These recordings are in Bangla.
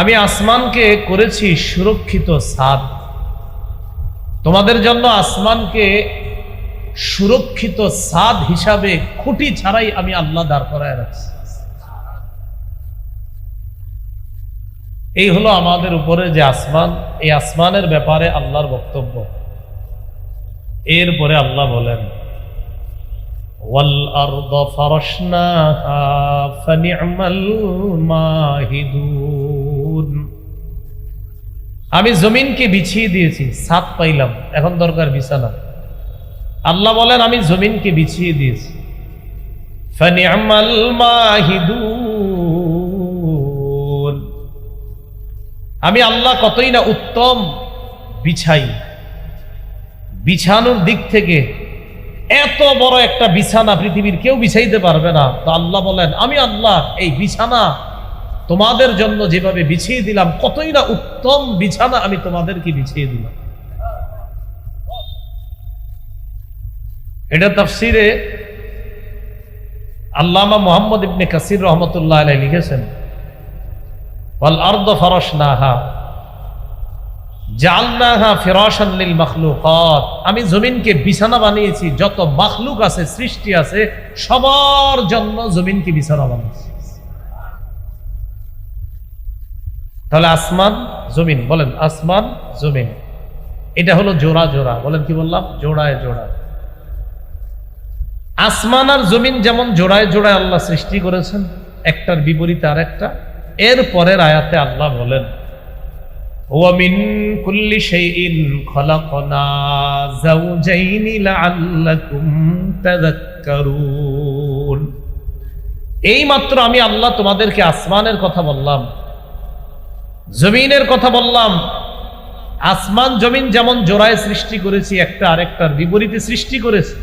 আমি আসমানকে করেছি সুরক্ষিত সাদ। তোমাদের জন্য আসমানকে সুরক্ষিত সাদ হিসাবে খুঁটি ছাড়াই আমি আল্লাহ দাঁড় করায় রাখছি। এই হলো আমাদের উপরে যে আসমান, এই আসমানের ব্যাপারে আল্লাহর বক্তব্য। এরপরে আল্লাহ বলেন والأرض فرشناها فنعم الماهدون আমি জমিনকে বিছিয়ে দিয়েছি সাত পাইলাম এখন দরকার বিছানা আল্লাহ বলেন আমি জমিনকে বিছিয়ে দিয়েছি فنعم الماهدون আমি আল্লাহ কতই না উত্তম বিছাই বিছানোর দিক থেকে এত বড় একটা বিছানা পৃথিবীর কেউ বিছাইতে পারবে না। তো আল্লাহ বলেন, আমি আল্লাহ, এই বিছানা তোমাদের জন্য যেভাবে বিছিয়ে দিলাম, কতই না উত্তম বিছানা আমি তোমাদেরকে বিছিয়ে দিলাম। এটা তাফসিরে আল্লামা মোহাম্মদ ইবনে কাসির রহমতুল্লাহ আলাই লিখেছেন, ওয়াল আর্দ লিল মাখলুকাত আমি জমিনকে বিছানা বানিয়েছি, যত মাখলুক আছে, সৃষ্টি আছে, সবার জন্য জমিনকে বিছানা বানিয়েছি। তাহলে আসমান, জমিন, বলেন আসমান, জমিন। এটা হলো জোড়া জোড়া। বলেন কি বললাম? জোড়ায় জোড়া আসমান আর জমিন যেমন জোড়ায় জোড়ায় আল্লাহ সৃষ্টি করেছেন, একটার বিপরীতে আর একটা এর পরের আয়াতে আল্লাহ বলেন ومن كل شيء خلقنا زوجين لعلكم تذكرون এই মাত্র আমি আল্লাহ তোমাদেরকে আসমানের কথা বললাম জমিনের কথা বললাম আসমান জমিন যেমন জোড়ায় সৃষ্টি করেছি একটা আরেকটার বিপরীতে সৃষ্টি করেছি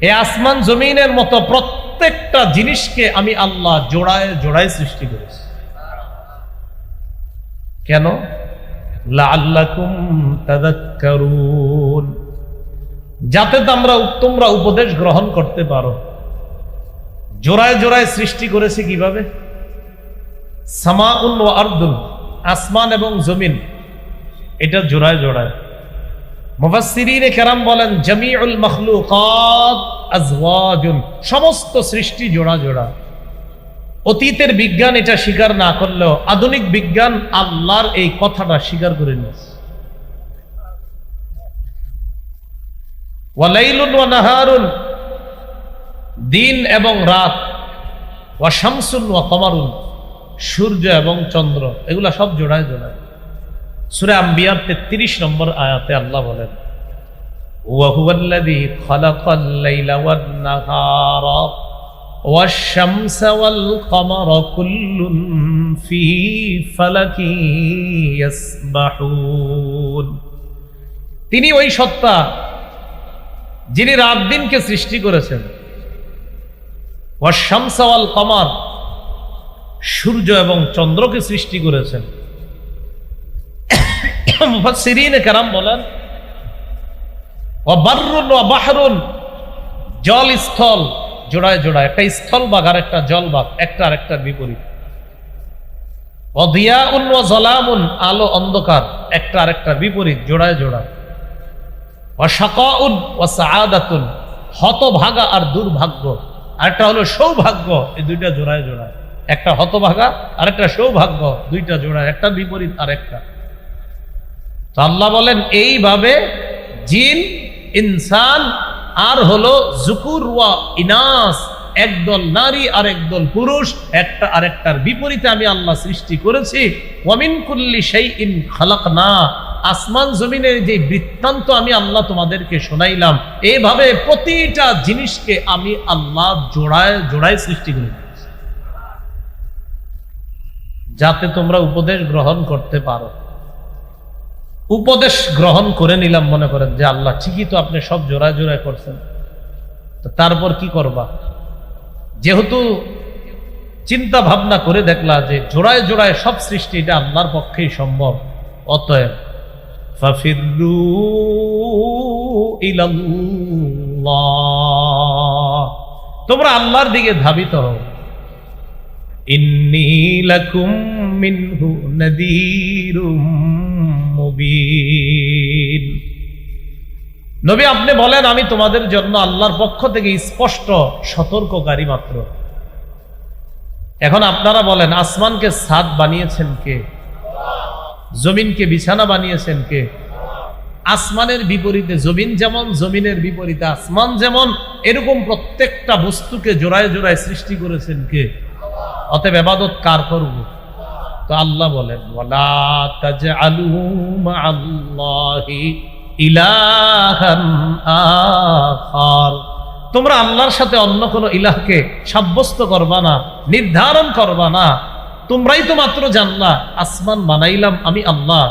এই আসমান জমিনের মতো প্রত্যেকটা জিনিসকে আমি আল্লাহ জোড়ায় জোড়ায় সৃষ্টি করেছি কেন লাআল্লাকুম তাযাক্কারুন যাতে তোমরা তোমরা উপদেশ গ্রহণ করতে পারো। জোড়ায় জোড়ায় সৃষ্টি করেছে কীভাবে? সামাউন ও আর্দুন, আসমান এবং জমিন। এটা জোড়ায় জোড়ায়। কেরাম বলেন, জামিউল মখলুকাত আজওয়াজুন, সমস্ত সৃষ্টি জোড়া জোড়া। অতীতের বিজ্ঞান এটা স্বীকার না করলেও আধুনিক বিজ্ঞান আল্লাহর এই কথাটা স্বীকার করে নিয়েছে। ওয়ালাইলুন দিন এবং রাত, ওয়া শামসুন ওয়া কমারুন, সূর্য এবং চন্দ্র, এগুলা সব জোড়ায় জোড়ায়। সুরে আম্বিয়ার তেত্রিশ নম্বর আয়াতে আল্লাহ বলেন ওয়াহুয়াল্লাযী খালাকাল লাইলা ওয়ান নাহারা। والشمس والقمر كل في فلك يسبحون তিনি ওই সত্তা যিনি রাত দিনকে সৃষ্টি করেছেন ওয়াশামসাওয়াল কমার সূর্য এবং চন্দ্রকে সৃষ্টি করেছেন মুফাসসিরিনে কারাম বলেন ওয়াবাররুন ওয়া বাহরুন জল স্থল জোড়ায় জোড়ায়, একটা স্থল বাঘ আর একটা জল বাঘ একটা আর একটার বিপরীত। অদিয়াউন ওয়া জলামুন, আলো অন্ধকার, একটা আর একটার বিপরীত, জোড়ায় জোড়ায়। ওয়া শাকাউন ওয়া সাআদাতুন, হতভাগা আর দুর্ভাগ্য। আরেকটা হলো সৌভাগ্য, এই দুইটা জোড়ায় জোড়ায়। একটা হতভাগা, আর একটা সৌভাগ্য, দুইটা জোড়ায়, একটা বিপরীত আর একটা। তো আল্লাহ বলেন, এইভাবে জিন, ইনসান আর হলো জুকুর ওয়া ইনাস একদল নারী আর একদল পুরুষ, একটা আরেকটার বিপরীতে আমি আল্লাহ সৃষ্টি করেছি। ওয়ামিন কুল্লি সেই ইন খালাক না আসমান জমিনের যে বৃত্তান্ত আমি আল্লাহ তোমাদেরকে শোনাইলাম এইভাবে প্রতিটা জিনিসকে আমি আল্লাহ জোড়ায় জোড়ায় সৃষ্টি করে। যাতে তোমরা উপদেশ গ্রহণ করতে পারো। উপদেশ গ্রহণ করে নিলাম, মনে করেন যে আল্লাহ, ঠিকই তো আপনি সব জোড়ায় জোড়ায় করছেন। তো তারপর কি করবা? যেহেতু চিন্তা ভাবনা করে দেখলা যে জোড়ায় জোড়ায় সব সৃষ্টি এটা আল্লাহর পক্ষেই সম্ভব, অতএব তোমরা আল্লাহর দিকে ধাবিত হও। ইন্নী মিনহু নবী, আপনি বলেন, আমি তোমাদের জন্য আল্লাহর পক্ষ থেকে স্পষ্ট সতর্ককারী মাত্র। এখন আপনারা বলেন, আসমানকে ছাদ বানিয়েছেন কে? জমিনকে বিছানা বানিয়েছেন কে? আসমানের বিপরীতে জমিন যেমন, জমিনের বিপরীতে আসমান যেমন, এরকম প্রত্যেকটা বস্তুকে জোড়ায় জোড়ায় সৃষ্টি করেছেন কে? অতএব এবাদত কার করব? তো আল্লাহ বলেন, ওয়ালা তাজআলু মা'আল্লাহি ইলাহান আখার। তোমরা আল্লাহর সাথে অন্য কোনো ইলাহকে সাব্যস্ত করবা না, নির্ধারণ করবা না। তোমরাই তো মাত্র জানলা, আসমান বানাইলাম আমি আল্লাহ,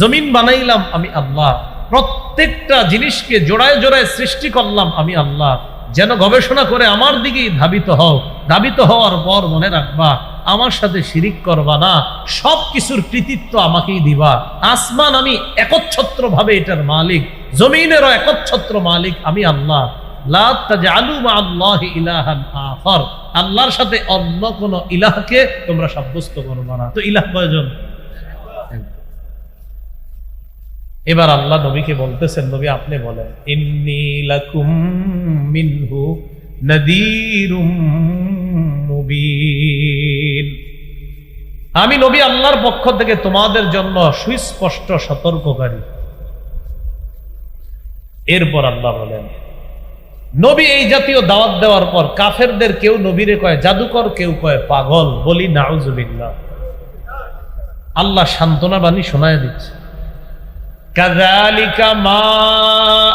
জমিন বানাইলাম আমি আল্লাহ, প্রত্যেকটা জিনিসকে জোড়ায় জোড়ায় সৃষ্টি করলাম আমি আল্লাহ। যেন গবেষণা করে আমার দিকেই ধাবিত হও। ধাবিত হওয়ার পর মনে রাখবা, আমার সাথে শিরিক করবা না সব কিছুর কৃতিত্ব আমাকেই দিবা। আসমান আমি একচ্ছত্র ভাবে এটার মালিক, জমিনেরও একচ্ছত্র মালিক আমি আল্লাহ। আল্লাহর সাথে অন্য কোন ইলাহকে তোমরা সাব্যস্ত করবা না। তো ইলাহ কয়জন? এবার আল্লাহ নবীকে বলতেছেন, নবী আপনি বলেন, ইন্নী লাকুম মিনহু আমি নবী আল্লাহর পক্ষ থেকে তোমাদের জন্য সুস্পষ্ট সতর্ককারী। এরপর আল্লাহ বলেন, নবী এই জাতীয় দাওয়াত দেওয়ার পর কাফেরদের কেউ নবীরে কয় জাদুকর, কেউ কয় পাগল বলি নাউজুবিল্লাহ। আল্লাহ সান্ত্বনা বাণী শোনায় দিচ্ছে। কাযালিকা মা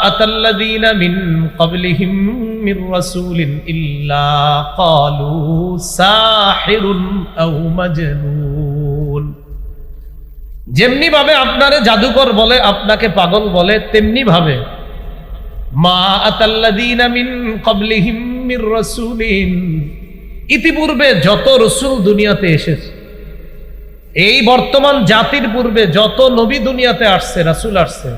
আতাল্লাযীনা মিন ক্বাবলিহিম মির রাসূলিন ইল্লা ক্বালু সাহিরুন আও মাজনুন যেমনি ভাবে আপনারে জাদুকর বলে, আপনাকে পাগল বলে তেমনি ভাবে মা আতাল্লাযীনা মিন ক্বাবলিহিম মির রাসূলিন। ইতিপূর্বে যত রসুল দুনিয়াতে এসেছে এই বর্তমান জাতির পূর্বে যত নবী দুনিয়াতে আসছে, রাসূল আসছে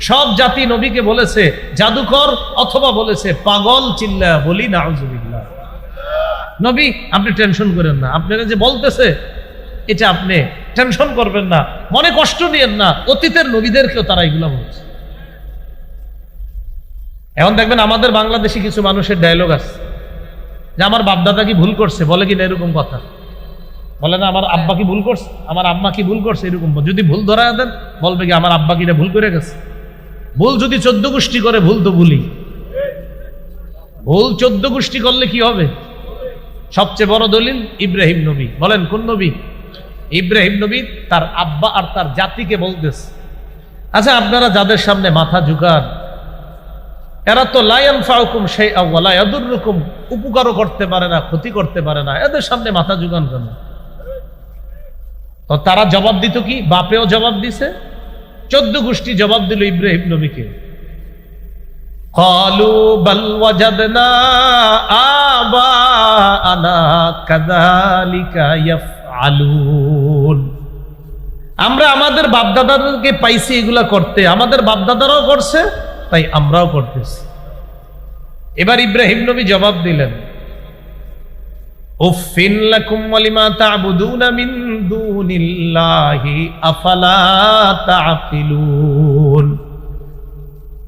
সব জাতি নবীকে বলেছে, জাদুকর অথবা বলেছে, পাগল চিল্লা বলি, নাউজুবিল্লাহ। নবী, আপনি টেনশন করেন না। আপনারা যে বলতেছে, এটা আপনি টেনশন করবেন না। মনে কষ্ট নিয়েন না, অতীতের নবীদেরকেও তারা এগুলো বলছে। এখন দেখবেন আমাদের বাংলাদেশি কিছু মানুষের ডায়লগ আছে। যে আমার বাপদাদা কি ভুল করছে? বলে কি না এরকম কথা? বলে না, আমার আব্বা কি ভুল করছে? আমার আম্মা কি ভুল করছে? এরকম যদি ভুল ধরা দেন, বলবে কি, আমার আব্বা কিটা ভুল করে গেছে। ভুল যদি চোদ্দ গোষ্ঠী করে, ভুল তো ভুলই। ভুল চোদ্দ গোষ্ঠী করলে কি হবে? সবচেয়ে বড় দলিল, ইব্রাহিম নবী। বলেন, কোন নবী? ইব্রাহিম নবী তার আব্বা আর তার জাতিকে বলতেছে। আচ্ছা আপনারা যাদের সামনে মাথা ঝুকান এরা তো লায়ন ফাউকুম সেই আউ্লায়াদুরকুম উপকারও করতে পারে না, ক্ষতি করতে পারে না, এদের সামনে মাথা যোগান কেন? তো তারা জবাব দিত কি? বাপেও জবাব দিছে। চোদ্দ গোষ্ঠী জবাব দিল ইব্রাহিম নবীকে। কলু বলওয়াজাদনা আবা আনা কাদালিকা ইয়াফআলুন। আমরা আমাদের বাপদাদাদেরকে পাইছি এগুলা করতে, আমাদের বাপদাদারাও করছে তাই আমরাও করতেছি এবার ইব্রাহিম নবী জবাব দিলেন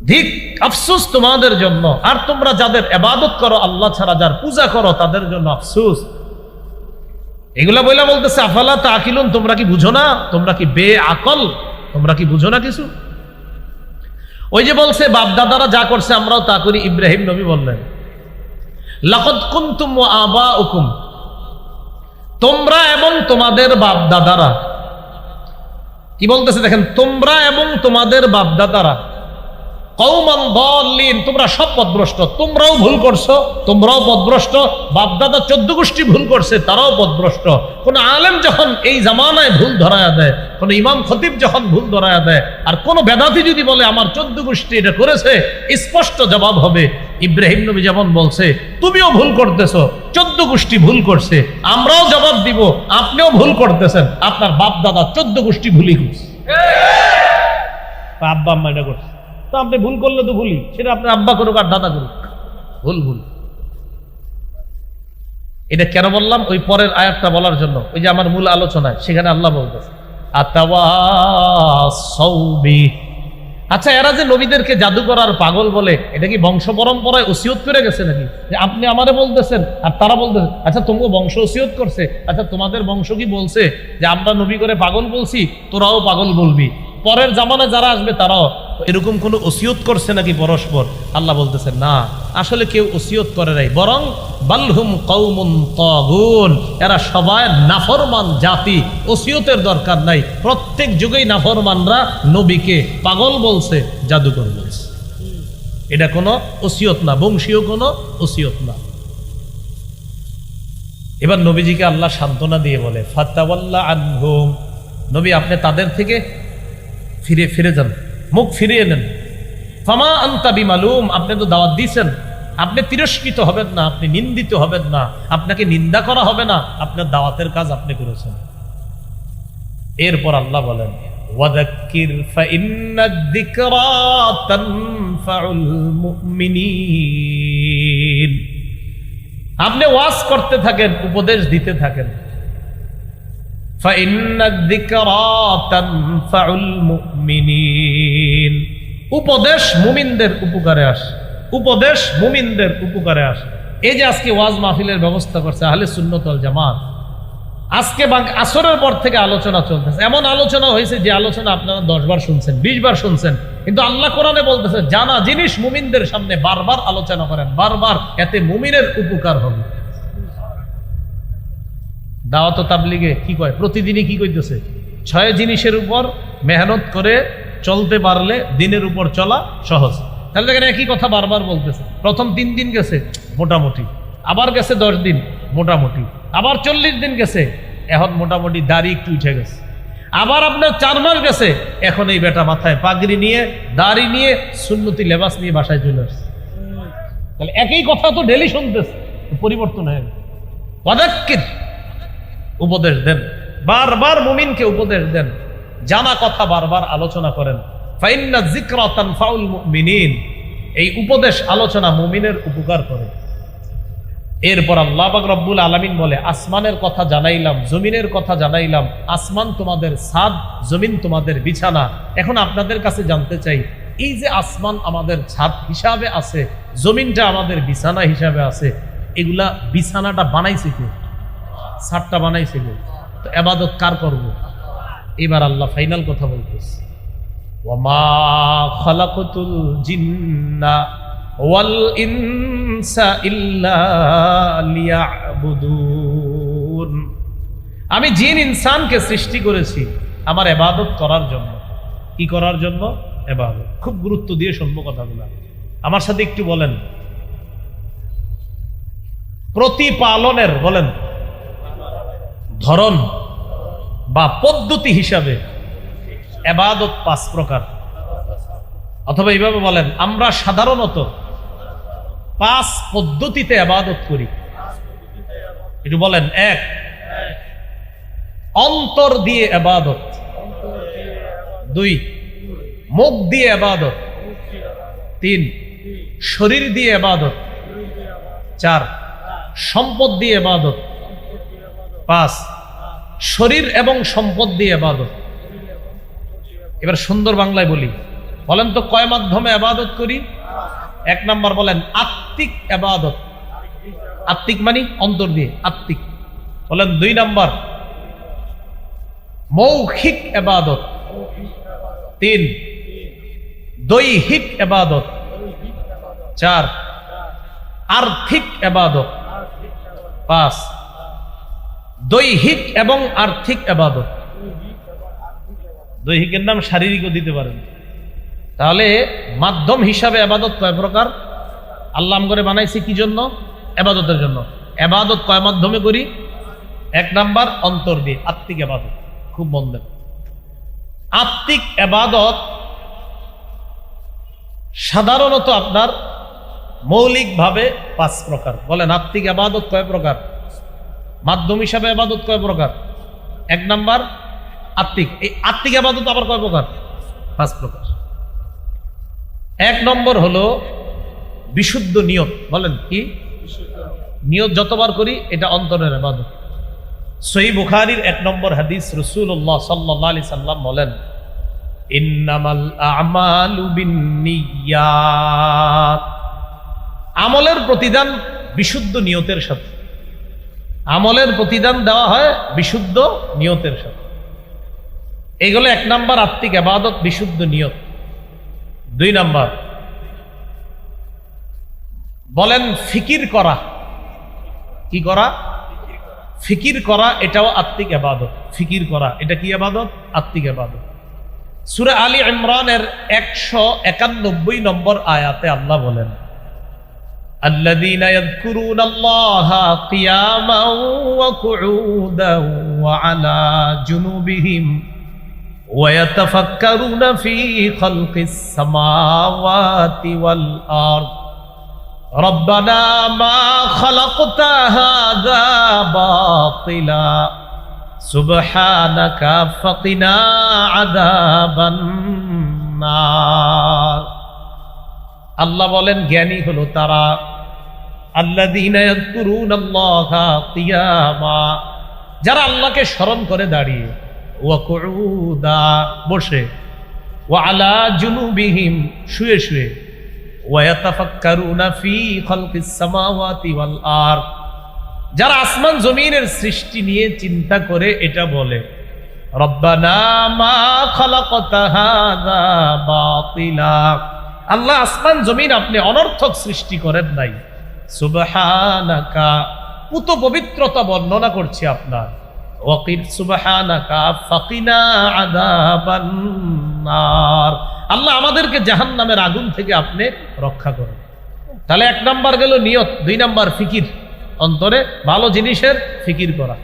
ধিক, আফসোস তোমাদের জন্য। আর তোমরা যাদের এবাদত করো, আল্লাহ ছাড়া যার পূজা করো, তাদের জন্য আফসোস। এগুলা বইলা বলতেছে, আফালা তা আকিলুন তোমরা কি বুঝো না? তোমরা কি বে আকল তোমরা কি বুঝো না কিছু? ওই যে বলছে, বাপদাদারা যা করছে, আমরাও তা করি, ইব্রাহিম নবী বললেন। লাকদ কুনতুম ওয়া আবাউকুম। তোমরা এবং তোমাদের বাপদাদারা। কি বলতেছে দেখেন, তোমরা এবং তোমাদের বাপ দাদারা সব পদভ্রষ্ট। তোমরাও ভুল করছ, তোমরাও পদভ্রষ্ট। বাপদাদা চোদ্দ গোষ্ঠী ভুল করছে, তারাও পদভ্রষ্ট। কোন আলেম যখন এই ভুল কোন যখন ভুল আর কোন যদি বলে, আমার চোদ্দ গোষ্ঠী এটা করেছে স্পষ্ট জবাব হবে, ইব্রাহিম নবী যেমন বলছে, তুমিও ভুল করতেছো, চোদ্দ গোষ্ঠী ভুল করছে, আমরাও জবাব দিব, আপনিও ভুল করতেছেন, আপনার বাপ দাদা চোদ্দ গোষ্ঠী ভুলই আব্বা আম্মা এটা করছে। তো আপনি ভুল করলে তো ভুলি সেটা আপনার আব্বা করুক আর দাদা করুক। ভুল ভুল। এটা কেন বললাম? ওই পরের আয়াতটা বলার জন্য। ওই যে আমার মূল আলোচনায়, সেখানে আল্লাহ বলতেছে আচ্ছা এরা যে নবীদেরকে জাদু করার পাগল বলে, এটা কি বংশ পরম্পরায় ওসিয়ত করে গেছে নাকি? যে আপনি আমারে বলতেছেন, আর তারা বলতেছেন আচ্ছা তোমাকে বংশ ওসিয়ত করছে। আচ্ছা তোমাদের বংশ কি বলছে? যে আমরা নবী করে পাগল বলছি, তোরাও পাগল বলবি। পরের জামানায় যারা আসবে, তারাও এরকম কোনো ওসিয়ত করছে নাকি পরস্পর? আল্লাহ বলতেছেন, না, আসলে কেউ ওসিয়ত করে নাই, বরং বাল্হুম কৌমুন তগুন, এরা সবাই নাফরমান জাতি, ওসিয়তের দরকার নাই। প্রত্যেক যুগেই নাফরমানরা নবীকে পাগল বলছে, জাদুকর বলছে। এটা কোনো ওসিয়ত না, বংশীয় কোনো ওসিয়ত না। এবার নবীজিকে আল্লাহ সান্ত্বনা দিয়ে বলে ফাত্তাওয়াল্লা আনহুম। নবী, আপনি তাদের থেকে ফিরে ফিরে যান। মুখ ফিরিয়ে নেন। ফামা আন্তা বিমালুম, আপনি তো দাওয়াত দিয়েছেন। আপনি তিরস্কৃত হবেন না, আপনি নিন্দিত হবেন না, আপনাকে নিন্দা করা হবে না, আপনার দাওয়াতের কাজ আপনি করেছেন। এরপর আল্লাহ বলেন আপনি ওয়াজ করতে থাকেন, উপদেশ দিতে থাকেন। উপদেশ মুমিনদের উপকারে আসে। উপদেশ মুমিনদের উপকারে আসে। এই যে আজকে ওয়াজ মাহফিলের ব্যবস্থা করছে আহলে সুন্নতল জামাত, আজকে আসরের পর থেকে আলোচনা চলতেছে। এমন আলোচনা হয়েছে যে আলোচনা আপনারা দশ বার শুনছেন, বিশ বার শুনছেন। কিন্তু আল্লাহ কোরআনে বলতেছে, জানা জিনিস মুমিনদের সামনে বারবার আলোচনা করেন, বারবার, এতে মুমিনের উপকার হবে। দাওয়াত তাবলিগে কি কয়? প্রতিদিনই কি কইতেছে? ছয় জিনিসের উপর মেহনত করে চলতে পারলে দিনের উপর চলা সহজ। তাহলে দেখেন একই কথা বারবার বলতেছে। প্রথম তিন দিন গেছে, মোটামুটি। আবার গেছে দশ দিন, মোটামুটি। আবার চল্লিশ দিন গেছে, এখন মোটামুটি দাড়ি একটু উঠে গেছে। আবার আপনার চার মাস গেছে, এখন এই বেটা মাথায় পাগড়ি নিয়ে, দাড়ি নিয়ে, সুন্নতি লেবাস নিয়ে বাসায় চলে আসছে। তাহলে একই কথা তো ডেলি শুনতেছে, পরিবর্তন হয়ে গেছে। উপদেশ দেন। বারবার মুমিনকে উপদেশ দেন। জানা কথা বারবার আলোচনা করেন। ফাইন্না যিকরা তানফাউল মুমিনিন। এই উপদেশ আলোচনা মুমিনের উপকার করে। এরপর আল্লাহ পাক রব্বুল আলামিন বলে, আসমানের কথা জানাইলাম, জমিনের কথা জানাইলাম, আসমান তোমাদের সাদ, জমিন তোমাদের বিছানা। এখন আপনাদের কাছে জানতে চাই, এই যে আসমান আমাদের ছাদ হিসাবে আছে, জমিনটা আমাদের বিছানা হিসাবে আছে, এগুলা বিছানাটা বানাইছে কে? সাতটা বানাইছে কে তো এবাদত কার করব? এবার আল্লাহ ফাইনাল কথা বলতেছে। ওয়ামা খালাকতুল জিন্না ওয়াল ইনসা ইল্লা লিয়াবুদুন। আমি জিন ইনসানকে সৃষ্টি করেছি আমার এবাদত করার জন্য। কি করার জন্য? এবাদত। খুব গুরুত্ব দিয়ে শুনব কথাগুলো। আমার সাথে একটু বলেন। প্রতিপালনের, বলেন। ধরন বা পদ্ধতি হিসাবে এবাদত পাঁচ প্রকার। অথবা এইভাবে বলেন, আমরা সাধারণত পাঁচ পদ্ধতিতে আবাদত করি। একটু বলেন, এক, অন্তর দিয়ে আবাদত দুই, মুখ দিয়ে আবাদত তিন, শরীর দিয়ে আবাদত চার, সম্পদ দিয়ে আবাদত পাঁচ শরীর এবং সম্পদ দিয়ে আবাদত এবার সুন্দর বাংলায় বলি। বলেন তো কয় মাধ্যমে আবাদত করি? এক নাম্বার বলেন, আত্মিক আবাদত আত্মিক মানে অন্তর দিয়ে, আত্মিক। বলেন দুই নাম্বার, মৌখিক আবাদত তিন, দৈহিক আবাদত চার, আর্থিক আবাদত পাঁচ দৈহিক এবং আর্থিক আবাদত। দৈহিকের নাম শারীরিকও দিতে পারেন। তাহলে মাধ্যম হিসাবে আবাদত কয় প্রকার? আল্লাহ করে বানাইছি কি জন্য? আবাদতের জন্য। আবাদত কয় মাধ্যমে করি? এক নাম্বার, অন্তর দিয়ে, আত্মিক আবাদত। খুব মন দেন। আত্মিক আবাদত সাধারণত আপনার মৌলিকভাবে পাঁচ প্রকার। বলেন, আত্মিক আবাদত কয় প্রকার? মাধ্যম হিসাবে আবাদত কয় প্রকার? এক নাম্বার, আত্মিক। এই আত্মিক আবাদত আবার কয় প্রকার? পাঁচ প্রকার। এক নম্বর হলো বিশুদ্ধ নিয়ত। বলেন কি? নিয়ত যতবার করি, এটা অন্তরের এবাদত সই বুখারির এক নম্বর হাদিস রসুল্লাহ সাল্লাহ আলি সাল্লাম বলেন আমলের প্রতিদান বিশুদ্ধ নিয়তের সাথে। আমলের প্রতিদান দেওয়া হয় বিশুদ্ধ নিয়তের সাথে। এগুলো এক নাম্বার আত্মিক আবাদত, বিশুদ্ধ নিয়ত। দুই নাম্বার, বলেন ফিকির করা। কি করা? ফিকির করা, এটাও আত্মিক আবাদত। ফিকির করা, এটা কি আবাদত? আত্মিক আবাদত। সুরে আলী ইমরানের একশো একানব্বই নম্বর আয়াতে আল্লাহ বলেন الذين يذكرون الله قياما وقعودا وعلى جنوبهم ويتفكرون في خلق السماوات والأرض ربنا ما خلقت هذا باطلا سبحانك فقنا عذاب النار আল্লাহ বলেন জ্ঞানী হলো তারা আল্লাহ যারা আল্লাহকে স্মরণ করে দাঁড়িয়ে ওয়াকুদা বসে ও আলা জুনুবিহিম, শুয়ে শুয়ে ফি যারা আসমান জমিনের সৃষ্টি নিয়ে চিন্তা করে এটা বলে আল্লাহ আসমান জমিন আপনি অনর্থক সৃষ্টি করেন নাই। সুবহানাকা। পুত পবিত্রতা বর্ণনা করছি আপনার। ওয়াকির সুবহানাকা ফাকিনা আল্লাহ আমাদেরকে জাহান্নামের আগুন থেকে আপনি রক্ষা করেন। তাহলে এক নাম্বার গেল নিয়ত, দুই নাম্বার ফিকির। অন্তরে ভালো জিনিসের ফিকির করা।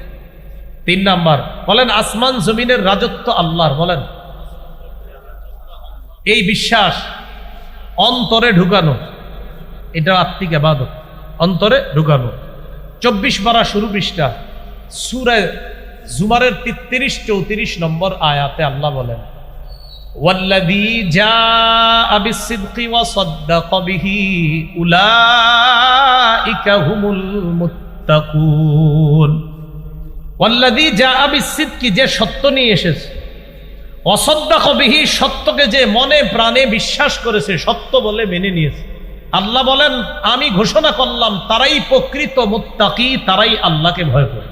তিন নাম্বার, বলেন আসমান জমিনের রাজত্ব আল্লাহর, বলেন। এই বিশ্বাস অন্তরে ঢুকানো, এটা আত্মিক আবাদত। অন্তরে ঢুকানো চব্বিশ বারা শুরু পৃষ্ঠা সুরে জুমারের তিরিশ চৌত্রিশ নম্বর আয়াতে আল্লাহ বলেন والذي جاء بالصدق وصدق به أولئك هم المتقون والذي جاء بالصدق যে সত্য নিয়ে এসেছে অসদ্দা কবিহি সত্যকে যে মনে প্রাণে বিশ্বাস করেছে সত্য বলে মেনে নিয়েছে আল্লাহ বলেন, আমি ঘোষণা করলাম, তারাই প্রকৃত মুত্তাকি, তারাই আল্লাহকে ভয় করে।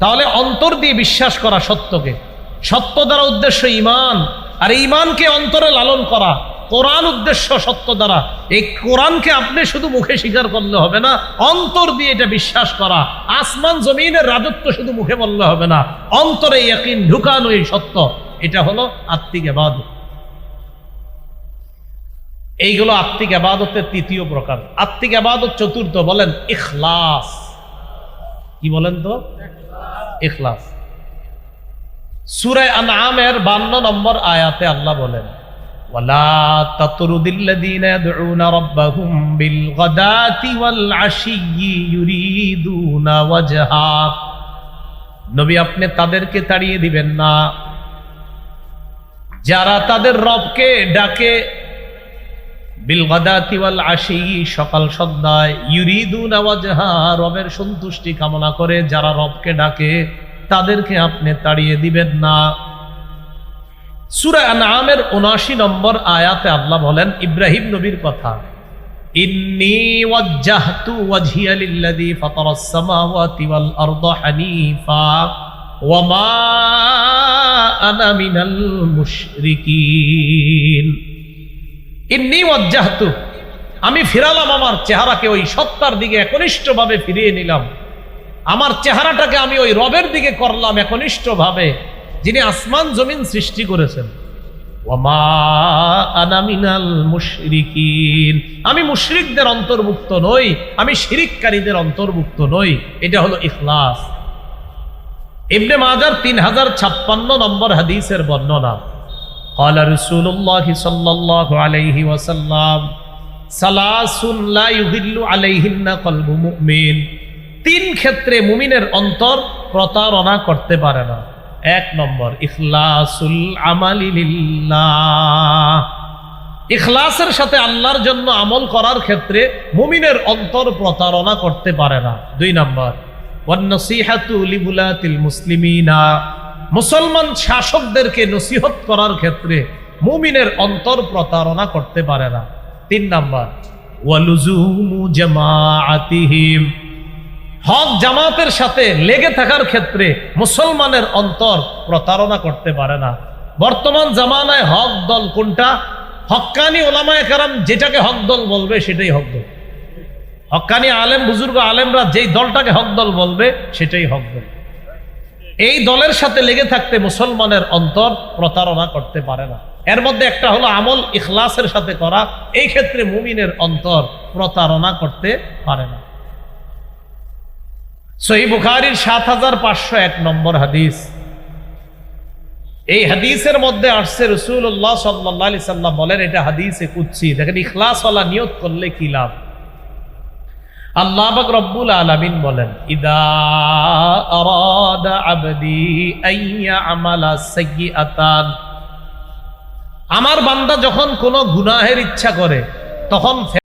তাহলে অন্তর দিয়ে বিশ্বাস করা সত্যকে। সত্য দ্বারা উদ্দেশ্য ইমান আর ইমানকে অন্তরে লালন করা, কোরআন উদ্দেশ্য সত্য দ্বারা। এই কোরআনকে আপনি শুধু মুখে স্বীকার করলে হবে না, অন্তর দিয়ে এটা বিশ্বাস করা, আসমান জমিনের রাজত্ব শুধু মুখে বললে হবে না, অন্তরে একদিন ঢুকানো এই সত্য, এটা হলো আত্মিক আবাদত এইগুলো আত্মিক আবাদতের তৃতীয় প্রকার আত্মিক আবাদত চতুর্থ বলেন ইখলাস কি বলেন তো ইখলাস সুরে আনআমের বান্ন নম্বর আয়াতে আল্লাহ বলেন ولا تطرد الذين يدعون ربهم بالغداة والعشي يريدون وجها নবী আপনি তাদেরকে তাড়িয়ে দিবেন না যারা তাদের রবকে ডাকে সকাল সন্ধ্যায় রবের সন্তুষ্টি কামনা করে যারা রবকে ডাকে, তাদেরকে আপনি তাড়িয়ে দিবেন না। সুরা আনআমের 79 নম্বর আয়াতে আল্লাহ বলেন, ইব্রাহিম নবীর কথা, ইন্নী ওয়াজ্জাহতু হানিফা ইন্নী ওয়াজ্জাহতু। আমি ফিরালাম আমার চেহারাকে ওই সত্তার দিকে একনিষ্ঠভাবে ফিরিয়ে নিলাম। আমার চেহারাটাকে আমি ওই রবের দিকে করলাম একনিষ্ঠভাবে, যিনি আসমান জমিন সৃষ্টি করেছেন। আমি মুশরিকদের অন্তর্ভুক্ত নই, আমি শিরিককারীদের অন্তর্ভুক্ত নই, এটা হলো ইখলাস। ইবনে মাজার তিন হাজার ছাপ্পান্ন নম্বর হাদিসের বর্ণনা। قال رسول الله صلى الله عليه وسلم ثلاث لا يغل عليهن قلب مؤمن তিন ক্ষেত্রে মুমিনের অন্তর প্রতারণা করতে পারে না এক নম্বর ইখলাসুল আমালিল্লাহ ইখলাসের সাথে আল্লাহর জন্য আমল করার ক্ষেত্রে মুমিনের অন্তর প্রতারণা করতে পারে না দুই নাম্বার ওয়ান্নসিহাতু লিবুলাতিল মুসলিমিনা মুসলমান শাসকদেরকে নসিহত করার ক্ষেত্রে মুমিনের অন্তর প্রতারণা করতে পারে না। তিন নাম্বার হক জামাতের সাথে লেগে থাকার ক্ষেত্রে মুসলমানের অন্তর প্রতারণা করতে পারে না। বর্তমান জামানায় হক দল কোনটা? হক্কানি ওলামায় কারাম যেটাকে হক দল বলবে সেটাই হক দল। হক্কানি আলেম, বুজুর্গ আলেমরা যেই দলটাকে হক দল বলবে সেটাই হক দল। এই দলের সাথে লেগে থাকতে মুসলমানের অন্তর প্রতারণা করতে পারে না। এর মধ্যে একটা হলো আমল ইখলাসের সাথে করা, এই ক্ষেত্রে মুমিনের অন্তর প্রতারণা করতে পারে না। সহি বুখারির সাত হাজার পাঁচশো এক নম্বর হাদিস। এই হাদিসের মধ্যে আসছে রসুল্লাহ সাল্লাহ সাল্লাম বলেন, এটা হাদিসে কুচ্ছি দেখেন, ইখলাসওয়ালা নিয়ত করলে কি লাভ? আল্লাহ রব্বুল আলমিন বলেন, ইদা আবদি আমালা আমার বান্দা যখন কোনো গুনাহের ইচ্ছা করে, তখন